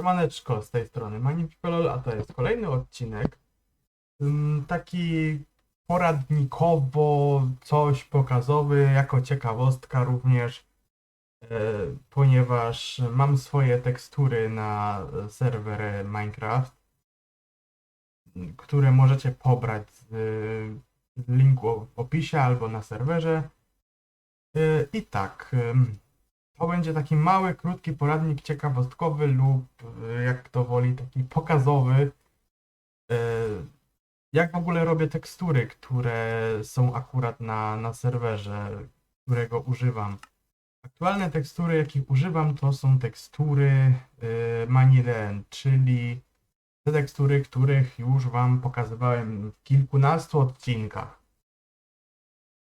Siemaneczko, z tej strony Manipikolol, a to jest kolejny odcinek. Ym, Taki poradnikowo, coś pokazowy, jako ciekawostka również, e, ponieważ mam swoje tekstury na serwer Minecraft, które możecie pobrać z linku w opisie albo na serwerze. E, I tak, to będzie taki mały, krótki poradnik ciekawostkowy lub y, jak kto woli, taki pokazowy. y, Jak w ogóle robię tekstury, które są akurat na, na serwerze, którego używam. Aktualne tekstury, jakich używam, to są tekstury y, Manilen, czyli te tekstury, których już Wam pokazywałem w kilkunastu odcinkach.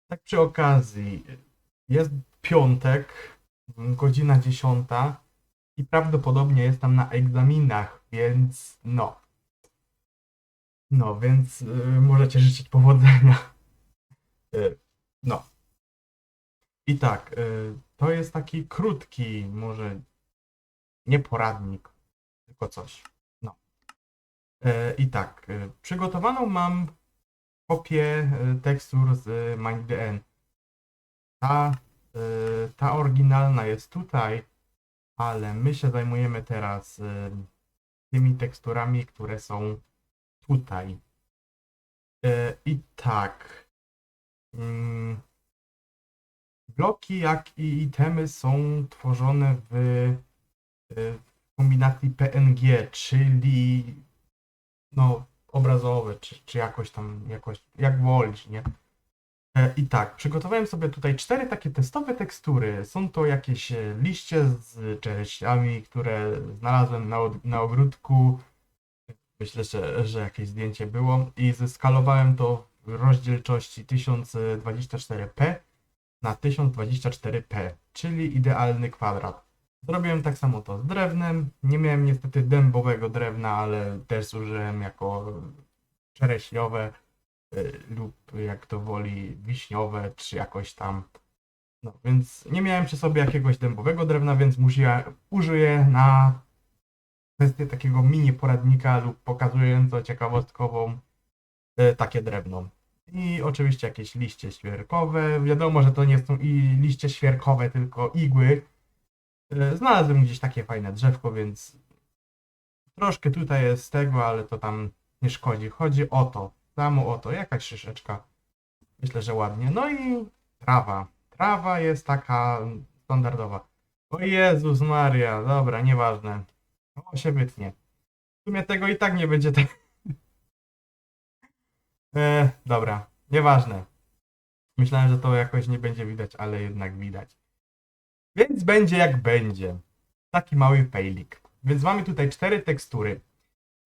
Tak przy okazji, jest piątek, godzina 10 i prawdopodobnie jestem na egzaminach, więc no. No, więc y, możecie życzyć powodzenia. Y, no. I tak, y, to jest taki krótki, może nie poradnik, tylko coś. No. I tak, przygotowaną mam kopię tekstur z MindDN. Ta Ta oryginalna jest tutaj, ale my się zajmujemy teraz y, tymi teksturami, które są tutaj. Y, I tak. mm, Bloki, jak i itemy są tworzone w, w kombinacji PNG, czyli no obrazowe, czy, czy jakoś tam, jakoś, jak wolisz, nie? E, I tak, przygotowałem sobie tutaj cztery takie testowe tekstury. Są to jakieś e, liście z czereściami, które znalazłem na, na ogródku. Myślę, że, że jakieś zdjęcie było. I zeskalowałem to w rozdzielczości 1024p na 1024p, czyli idealny kwadrat. Zrobiłem tak samo to z drewnem. Nie miałem niestety dębowego drewna, ale też zużyłem jako czereśniowe lub jak to woli wiśniowe, czy jakoś tam. No więc nie miałem przy sobie jakiegoś dębowego drewna, więc musiałem, użyję na kwestię takiego mini poradnika lub pokazująco ciekawostkową y, takie drewno. I oczywiście jakieś liście świerkowe. Wiadomo, że to nie są i liście świerkowe, tylko igły. Y, Znalazłem gdzieś takie fajne drzewko, więc troszkę tutaj jest z tego, ale to tam nie szkodzi. Chodzi o to, samo o to, jakaś szyszeczka. Myślę, że ładnie. No i trawa. Trawa jest taka standardowa. O Jezus Maria, dobra, nieważne. O, się wytnie. W sumie tego i tak nie będzie tak. E, dobra, nieważne. Myślałem, że to jakoś nie będzie widać, ale jednak widać. Więc będzie jak będzie. Taki mały failik. Więc mamy tutaj cztery tekstury.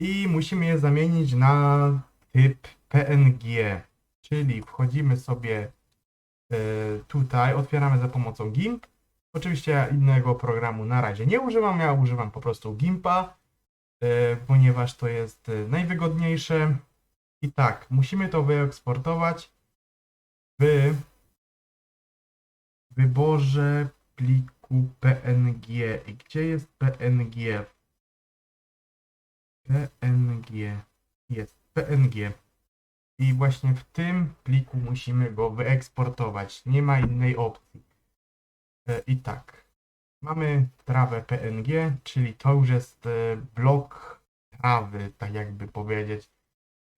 I musimy je zamienić na typ PNG. Czyli wchodzimy sobie e, tutaj, otwieramy za pomocą GIMP. Oczywiście ja innego programu na razie nie używam, ja używam po prostu GIMPa, e, ponieważ to jest e, najwygodniejsze. I tak, musimy to wyeksportować w wyborze pliku PNG. I gdzie jest PNG? PNG. Jest PNG. I właśnie w tym pliku musimy go wyeksportować. Nie ma innej opcji. E, I tak. Mamy trawę PNG, czyli to już jest e, blok trawy, tak jakby powiedzieć.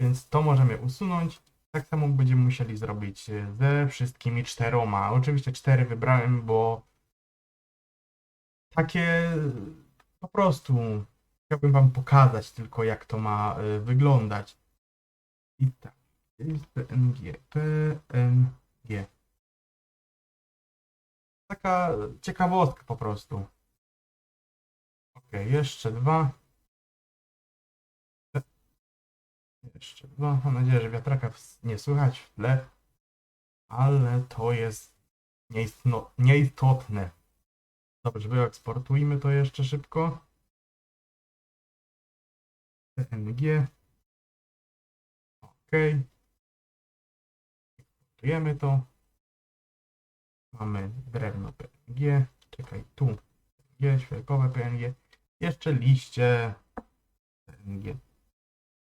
Więc to możemy usunąć. Tak samo będziemy musieli zrobić e, ze wszystkimi czteroma. Oczywiście cztery wybrałem, bo takie po prostu chciałbym wam pokazać tylko jak to ma wyglądać. I tak. PNG? PNG. Taka ciekawostka po prostu. Ok, jeszcze dwa. Jeszcze dwa. Mam nadzieję, że wiatraka nie słychać w tle. Ale to jest nieistno, nieistotne. Dobrze, wyeksportujmy to jeszcze szybko. PNG. OK. To. Mamy drewno PNG. Czekaj, tu. PNG, świerkowe PNG. jeszcze liście. PNG.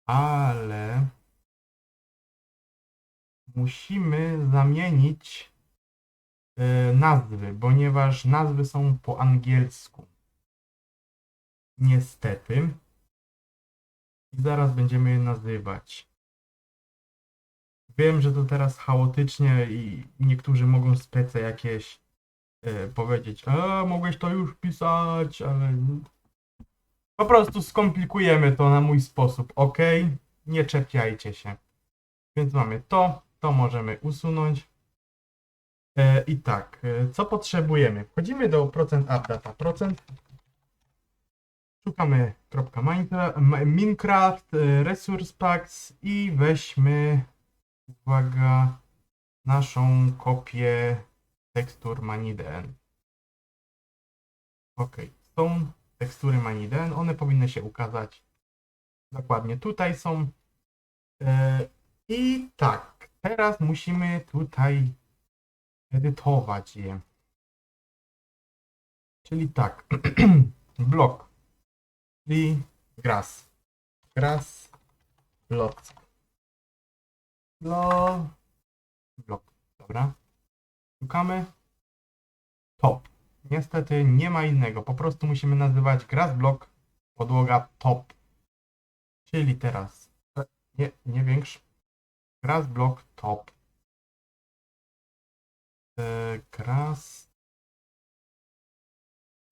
Ale musimy zamienić e, nazwy, ponieważ nazwy są po angielsku. Niestety. I zaraz będziemy je nazywać. Wiem, że to teraz chaotycznie i niektórzy mogą spece jakieś e, powiedzieć, a mogłeś to już pisać, ale po prostu skomplikujemy to na mój sposób, ok? Nie czepiajcie się. Więc mamy to, to możemy usunąć. E, I tak, e, co potrzebujemy? Wchodzimy do procent updata, procent. Szukamy Minecraft, Minecraft, Resource Packs i weźmy, uwaga, naszą kopię tekstur Maniden. Ok, są tekstury Maniden, one powinny się ukazać dokładnie tutaj są. E, I tak, teraz musimy tutaj edytować je. Czyli tak, blok, czyli grass, grass, blok, blok, blok, dobra. Szukamy top. Niestety nie ma innego, po prostu musimy nazywać grass block podłoga top. Czyli teraz, e, nie, nie większy, grass block top. E, grass,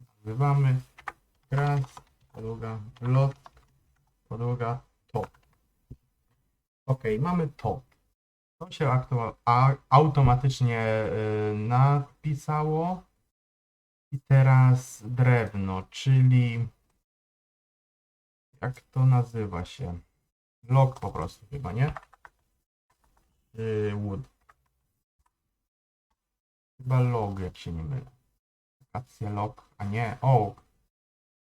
nazywamy grass, podłoga block, podłoga top. Ok, mamy top. To się aktu- a, automatycznie y, napisało. I teraz drewno, czyli jak to nazywa się? Log po prostu chyba, nie? Czy wood. Chyba log, jak się nie mylę. Akacja log, a nie oak.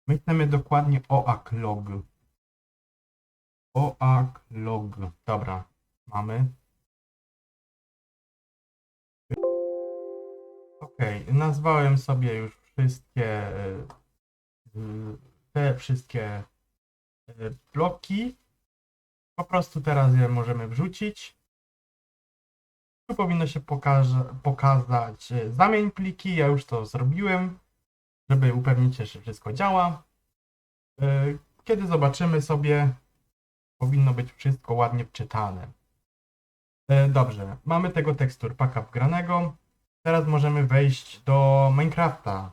My chcemy dokładnie oak log. Oak log. Dobra, mamy. Okej, nazwałem sobie już wszystkie y, y, te wszystkie y, bloki. Po prostu teraz je możemy wrzucić. Tu powinno się pokazać zamień pliki. Ja już to zrobiłem, żeby upewnić się, że wszystko działa. Kiedy zobaczymy sobie, powinno być wszystko ładnie wczytane. Dobrze, mamy tego tekstur packa wgranego. Teraz możemy wejść do Minecrafta,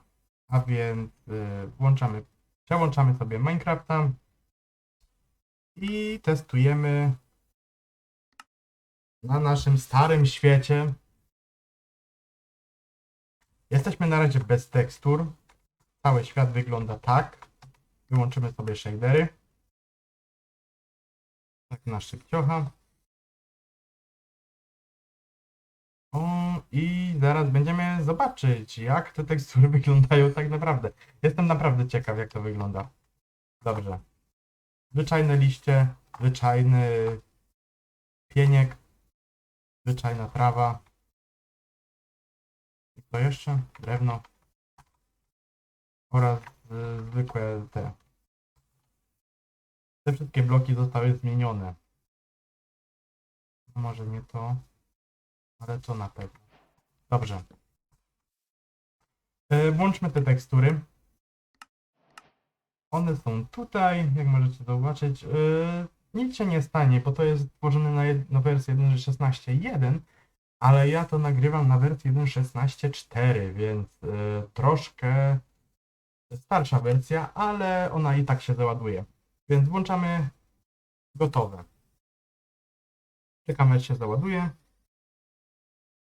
a więc y, włączamy, przełączamy sobie Minecrafta i testujemy na naszym starym świecie. Jesteśmy na razie bez tekstur. Cały świat wygląda tak. Wyłączymy sobie shadery. Tak na szybciocha. O, i zaraz będziemy zobaczyć, jak te tekstury wyglądają tak naprawdę. Jestem naprawdę ciekaw, jak to wygląda. Dobrze. Zwyczajne liście, zwyczajny pieniek, zwyczajna trawa. I co jeszcze? Drewno. Oraz y, zwykłe te. Te wszystkie bloki zostały zmienione. Może nie to. Ale to na pewno. Dobrze. E, Włączmy te tekstury. One są tutaj, jak możecie zobaczyć. E, Nic się nie stanie, bo to jest tworzone na, wersję 1.16.1, ale ja to nagrywam na wersji 1.16.4, więc e, troszkę starsza wersja, ale ona i tak się załaduje. Więc włączamy gotowe. Czekamy aż się załaduje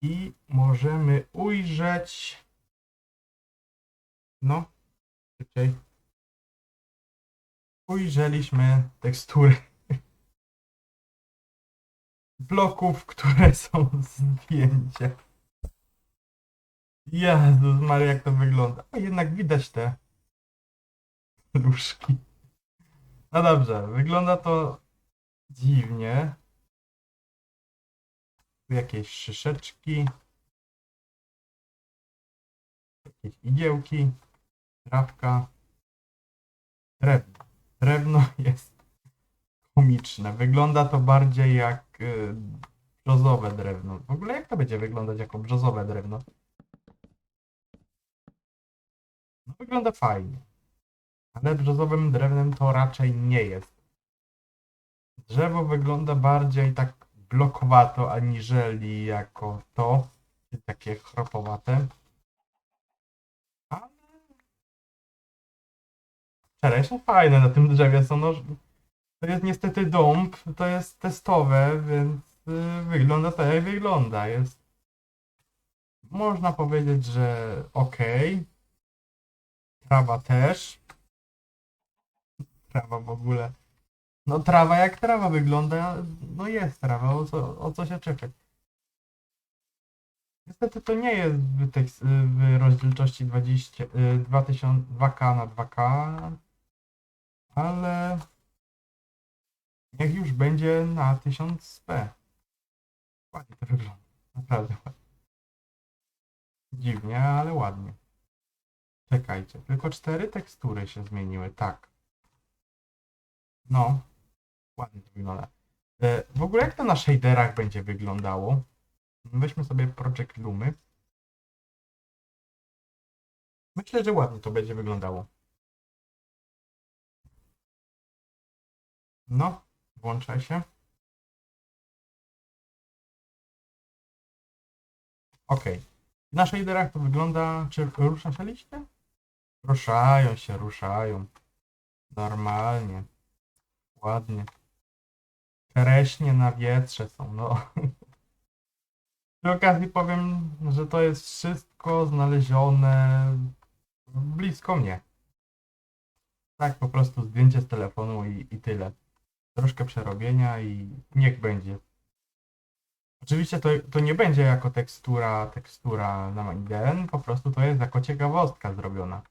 i możemy ujrzeć. No, szybciej. Ujrzeliśmy tekstury bloków, które są zdjęcie. Jezus Maria, jak to wygląda. O, jednak widać te różki. No dobrze, wygląda to dziwnie. Jakieś szyszeczki. Jakieś igiełki. Trawka. drewno jest komiczne. Wygląda to bardziej jak y, brzozowe drewno. W ogóle jak to będzie wyglądać jako brzozowe drewno? No wygląda fajnie. Ale brzozowym drewnem to raczej nie jest. Drzewo wygląda bardziej tak blokowato, aniżeli jako to. Takie chropowate. Ale Czereśnie fajne na tym drzewie są. No, to jest niestety dąb, to jest testowe, więc y, wygląda tak jak wygląda. Jest. Można powiedzieć, że ok. Trawa też. Trawa w ogóle. No trawa jak trawa wygląda. No jest trawa, o co, o co się czepiać. Niestety to nie jest w, w rozdzielczości 20, y, 2000, 2K na 2K, ale niech już będzie na 1000p. Ładnie to wygląda. Naprawdę ładnie. Dziwnie, ale ładnie. Czekajcie, tylko cztery tekstury się zmieniły, tak. No, ładnie to wygląda. E, W ogóle jak to na shaderach będzie wyglądało? Weźmy sobie Project Lumy. Myślę, że ładnie to będzie wyglądało. No, włączaj się. Ok. Na shaderach to wygląda. Czy rusza się liście? Ruszają się, ruszają. Normalnie. Ładnie. Czereśnie na wietrze są, no. Przy okazji powiem, że to jest wszystko znalezione blisko mnie. Tak, po prostu zdjęcie z telefonu i, i tyle. Troszkę przerobienia i niech będzie. Oczywiście to, to nie będzie jako tekstura, tekstura na IDN, po prostu to jest jako ciekawostka zrobiona.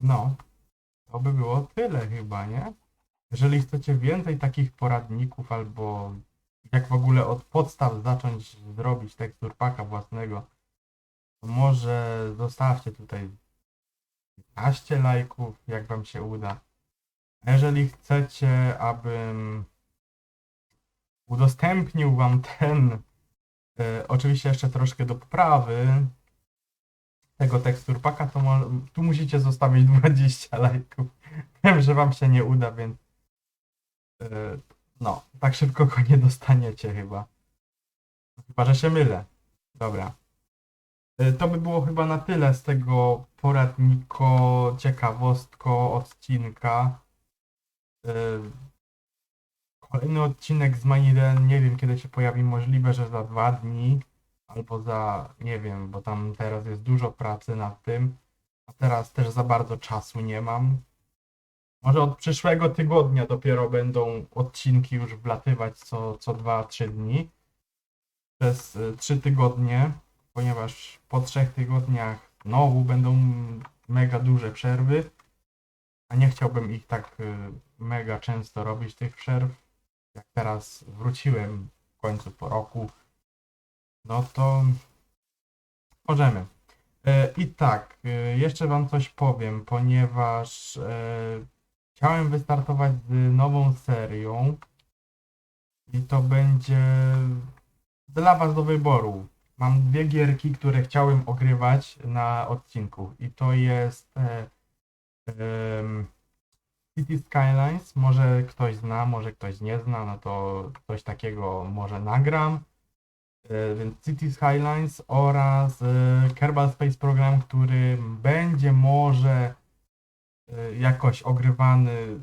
No, to by było tyle chyba, nie? Jeżeli chcecie więcej takich poradników albo jak w ogóle od podstaw zacząć zrobić tekstur paka własnego, to może zostawcie tutaj 15 lajków, jak wam się uda. Jeżeli chcecie, abym udostępnił wam ten, e, oczywiście jeszcze troszkę do poprawy tego tekstur paka, to tu musicie zostawić 20 lajków. Wiem, że wam się nie uda, więc no, tak szybko go nie dostaniecie chyba. Chyba, że się mylę. Dobra. Y, To by było chyba na tyle z tego poradniko, ciekawostko, odcinka. Y, Kolejny odcinek z Maniden, nie wiem kiedy się pojawi, możliwe, że za dwa dni, albo za, nie wiem, bo tam teraz jest dużo pracy nad tym, a teraz też za bardzo czasu nie mam. Może od przyszłego tygodnia dopiero będą odcinki już wlatywać co, co 2-3 dni. Przez 3 tygodnie, ponieważ po 3 tygodniach znowu będą mega duże przerwy. A nie chciałbym ich tak y, mega często robić, tych przerw. Jak teraz wróciłem w końcu po roku, no to możemy. E, I tak, jeszcze Wam coś powiem, ponieważ chciałem wystartować z nową serią i to będzie dla Was do wyboru. Mam dwie gierki, które chciałem ogrywać na odcinku i to jest e, em, City Skylines. Może ktoś zna, może ktoś nie zna, no to coś takiego może nagram. E, Więc City Skylines oraz e, Kerbal Space Program, który będzie może e, jakoś ogrywany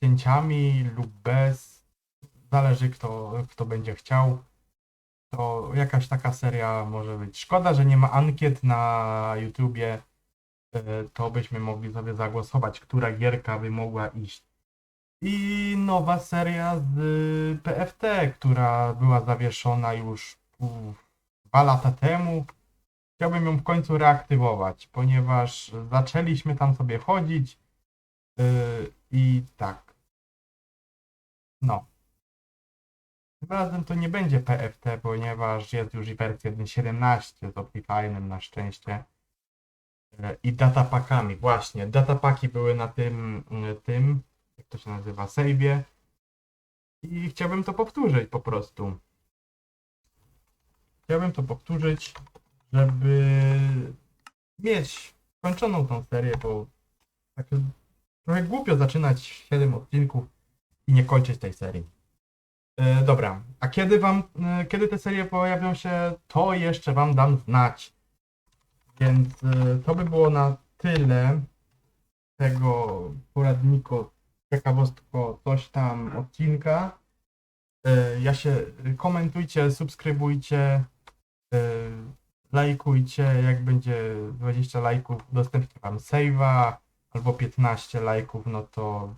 cięciami lub bez. Zależy kto, kto będzie chciał. To jakaś taka seria może być. Szkoda, że nie ma ankiet na YouTubie. E, To byśmy mogli sobie zagłosować, która gierka by mogła iść. I nowa seria z y, PFT, która była zawieszona już dwa lata temu. Chciałbym ją w końcu reaktywować, ponieważ zaczęliśmy tam sobie chodzić yy, i tak. No. Tym razem to nie będzie PFT, ponieważ jest już i wersja 1.17 z Optifine'em na szczęście. e, i datapakami. Właśnie, datapaki były na tym, e, tym, jak to się nazywa, save'ie i chciałbym to powtórzyć po prostu. Chciałbym to powtórzyć, żeby mieć skończoną tą serię, bo tak trochę głupio zaczynać 7 odcinków i nie kończyć tej serii. E, dobra, a kiedy wam, e, kiedy te serie pojawią się, to jeszcze wam dam znać. Więc e, to by było na tyle tego poradniku, ciekawostko, coś tam odcinka. E, Ja się komentujcie, subskrybujcie, e, lajkujcie, jak będzie 20 lajków, udostępnię wam save'a, albo 15 lajków, no to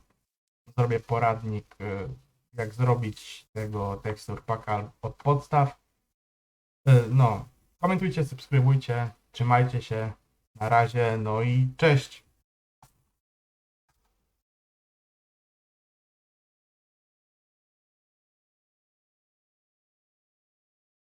zrobię poradnik, e, jak zrobić tego tekstur paka od podstaw. E, No, komentujcie, subskrybujcie, trzymajcie się, na razie, no i cześć!